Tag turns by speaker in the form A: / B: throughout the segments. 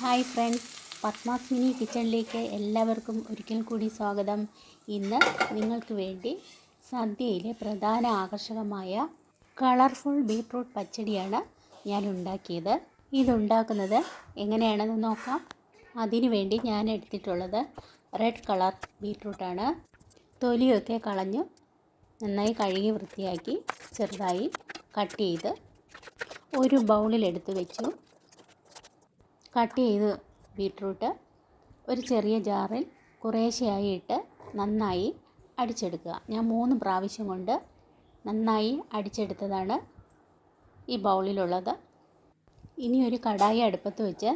A: Hi friends Padmas mini കിച്ചണിലേക്ക് എല്ലാവർക്കും ഒരിക്കൽ കൂടി സ്വാഗതം. ഇന്ന് നിങ്ങൾക്ക് വേണ്ടി സദ്യയിലെ പ്രധാന ആകർഷകമായ കളർഫുൾ ബീട്രൂട്ട് പച്ചടിയാണ് ഞാൻ ഉണ്ടാക്കിയത്. ഇതുണ്ടാക്കുന്നത് എങ്ങനെയാണെന്ന് നോക്കാം. അതിനു വേണ്ടി ഞാൻ എടുത്തിട്ടുള്ളത് റെഡ് കളർ ബീട്രൂട്ടാണ്. തൊലിയൊക്കെ കളഞ്ഞു നന്നായി കഴുകി വൃത്തിയാക്കി ചെറുതായി കട്ട് ചെയ്ത് ഒരു ബൗളിലെടുത്ത് വെച്ചു. കട്ട് ചെയ്ത് ബീട്രൂട്ട് ഒരു ചെറിയ ജാറിൽ കുറേശ്ശെയായി ഇട്ട് നന്നായി അടിച്ചെടുക്കുക. ഞാൻ മൂന്ന് പ്രാവശ്യം കൊണ്ട് നന്നായി അടിച്ചെടുത്തതാണ് ഈ ബൗളിലുള്ളത്. ഇനി ഒരു കടായി അടുപ്പത്ത് വെച്ച്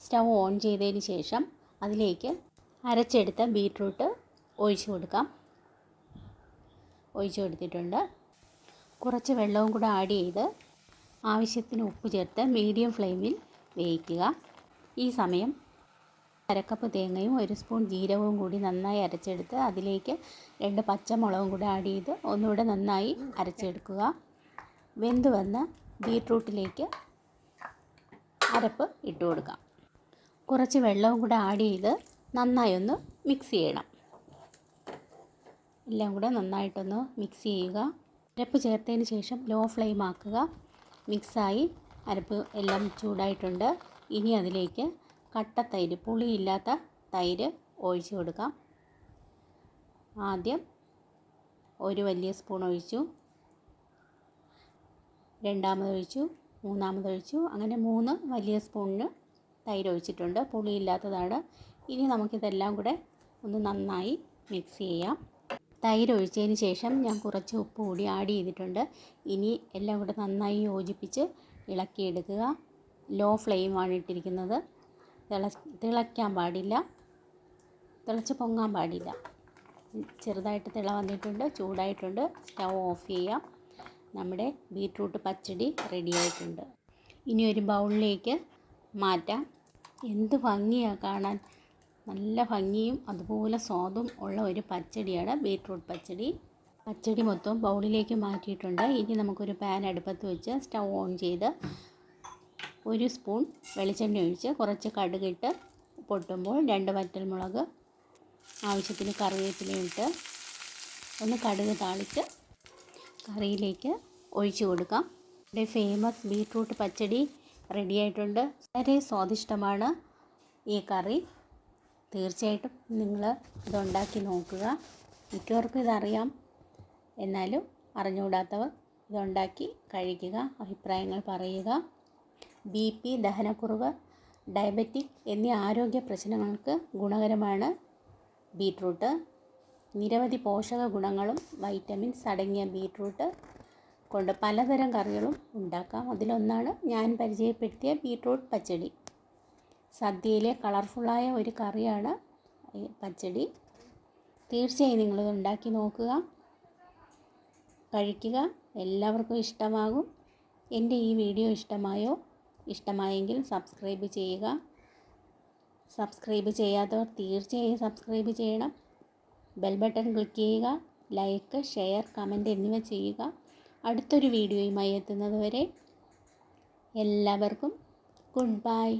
A: സ്റ്റൗ ഓൺ ചെയ്തതിന് ശേഷം അതിലേക്ക് അരച്ചെടുത്ത ബീട്രൂട്ട് ഒഴിച്ചു കൊടുക്കാം. ഒഴിച്ചു കൊടുത്തിട്ടുണ്ട്. കുറച്ച് വെള്ളവും കൂടെ ആഡ് ചെയ്ത് ആവശ്യത്തിന് ഉപ്പ് ചേർത്ത് മീഡിയം ഫ്ലെയിമിൽ വേവിക്കുക. ഈ സമയം അരക്കപ്പ് തേങ്ങയും ഒരു സ്പൂൺ ജീരകവും കൂടി നന്നായി അരച്ചെടുത്ത് അതിലേക്ക് രണ്ട് പച്ചമുളകും കൂടി ആഡ് ചെയ്ത് ഒന്നുകൂടെ നന്നായി അരച്ചെടുക്കുക. വെന്ത് വന്ന ബീട്രൂട്ടിലേക്ക് അരപ്പ് ഇട്ട് കൊടുക്കാം കുറച്ച് വെള്ളവും കൂടെ ആഡ് ചെയ്ത് നന്നായി ഒന്ന് മിക്സ് ചെയ്യണം. എല്ലാം കൂടെ നന്നായിട്ടൊന്ന് മിക്സ് ചെയ്യുക. അരപ്പ് ചേർത്തതിന് ശേഷം ലോ ഫ്ലെയിം ആക്കുക. മിക്സായി അരപ്പ് എല്ലാം ചൂടായിട്ടുണ്ട്. ഇനി അതിലേക്ക് കട്ട തൈര് പുളിയില്ലാത്ത തൈര് ഒഴിച്ചു കൊടുക്കാം. ആദ്യം ഒരു വലിയ സ്പൂൺ ഒഴിച്ചു. മൂന്നാമത് ഒഴിച്ചു. അങ്ങനെ മൂന്ന് വലിയ സ്പൂണിന് തൈര് ഒഴിച്ചിട്ടുണ്ട്. പുളിയില്ലാത്തതാണ്. ഇനി നമുക്കിതെല്ലാം കൂടെ ഒന്ന് നന്നായി മിക്സ് ചെയ്യാം. തൈര് ഒഴിച്ചതിന് ശേഷം ഞാൻ കുറച്ച് ഉപ്പ് കൂടി ആഡ് ചെയ്തിട്ടുണ്ട്. ഇനി എല്ലാം കൂടെ നന്നായി യോജിപ്പിച്ച് ഇളക്കിയെടുക്കുക. ലോ ഫ്ലെയിമാണ് ഇട്ടിരിക്കുന്നത്. തിള തിളയ്ക്കാൻ പാടില്ല. തിളച്ച് പൊങ്ങാൻ പാടില്ല. ചെറുതായിട്ട് തിള വന്നിട്ടുണ്ട് ചൂടായിട്ടുണ്ട്. സ്റ്റൗ ഓഫ് ചെയ്യാം. നമ്മുടെ ബീട്രൂട്ട് പച്ചടി റെഡിയായിട്ടുണ്ട് ഇനി ഒരു ബൗളിലേക്ക് മാറ്റാം. എന്ത് ഭംഗിയാണ് കാണാൻ. നല്ല ഭംഗിയും അതുപോലെ സ്വാദും ഉള്ള ഒരു പച്ചടിയാണ് ബീട്രൂട്ട് പച്ചടി. പച്ചടി മൊത്തം ബൗളിലേക്ക് മാറ്റിയിട്ടുണ്ട്. ഇനി നമുക്കൊരു പാൻ അടുപ്പത്ത് വെച്ച് സ്റ്റൗ ഓൺ ചെയ്ത് ഒരു സ്പൂൺ വെളിച്ചെണ്ണ ഒഴിച്ച് കുറച്ച് കടുകിട്ട് പൊട്ടുമ്പോൾ രണ്ട് വറ്റൽമുളക് ആവശ്യത്തിന് കറിവേപ്പിലയിട്ട് ഒന്ന് കടുക് താളിച്ച് കറിയിലേക്ക് ഒഴിച്ചു കൊടുക്കാം. ഇവിടെ ഫേമസ് ബീട്രൂട്ട് പച്ചടി റെഡി ആയിട്ടുണ്ട്. വളരെ സ്വാദിഷ്ടമാണ് ഈ കറി. തീർച്ചയായിട്ടും നിങ്ങൾ ഇതുണ്ടാക്കി നോക്കുക. മിക്കവർക്കും ഇതറിയാം. എന്നാലും അറിഞ്ഞുകൂടാത്തവർ ഇതുണ്ടാക്കി കഴിക്കുക അഭിപ്രായങ്ങൾ പറയുക. ബി പി ദഹനക്കുറവ് ഡയബറ്റിക് എന്നീ ആരോഗ്യ പ്രശ്നങ്ങൾക്ക് ഗുണകരമാണ് ബീട്രൂട്ട്. നിരവധി പോഷക ഗുണങ്ങളും വൈറ്റമിൻസ് അടങ്ങിയ ബീട്രൂട്ട് കൊണ്ട് പലതരം കറികളും ഉണ്ടാക്കാം. അതിലൊന്നാണ് ഞാൻ പരിചയപ്പെടുത്തിയ ബീട്രൂട്ട് പച്ചടി. സദ്യയിലെ കളർഫുള്ളായ ഒരു കറിയാണ് പച്ചടി. തീർച്ചയായും നിങ്ങളിത് ഉണ്ടാക്കി നോക്കുക. കഴിക്കുക. എല്ലാവർക്കും ഇഷ്ടമാകും. എന്റെ ഈ വീഡിയോ ഇഷ്ടമായോ? ഇഷ്ടമായെങ്കിൽ സബ്സ്ക്രൈബ് ചെയ്യുക. സബ്സ്ക്രൈബ് ചെയ്യാത്തവർ തീർച്ചയായും സബ്സ്ക്രൈബ് ചെയ്യണം. ബെൽ ബട്ടൺ ക്ലിക്ക് ചെയ്യുക. ലൈക്ക് ഷെയർ കമന്റ് എന്നിവ ചെയ്യുക. അടുത്തൊരു വീഡിയോയുമായി എത്തുന്നതുവരെ എല്ലാവർക്കും ഗുഡ് ബൈ.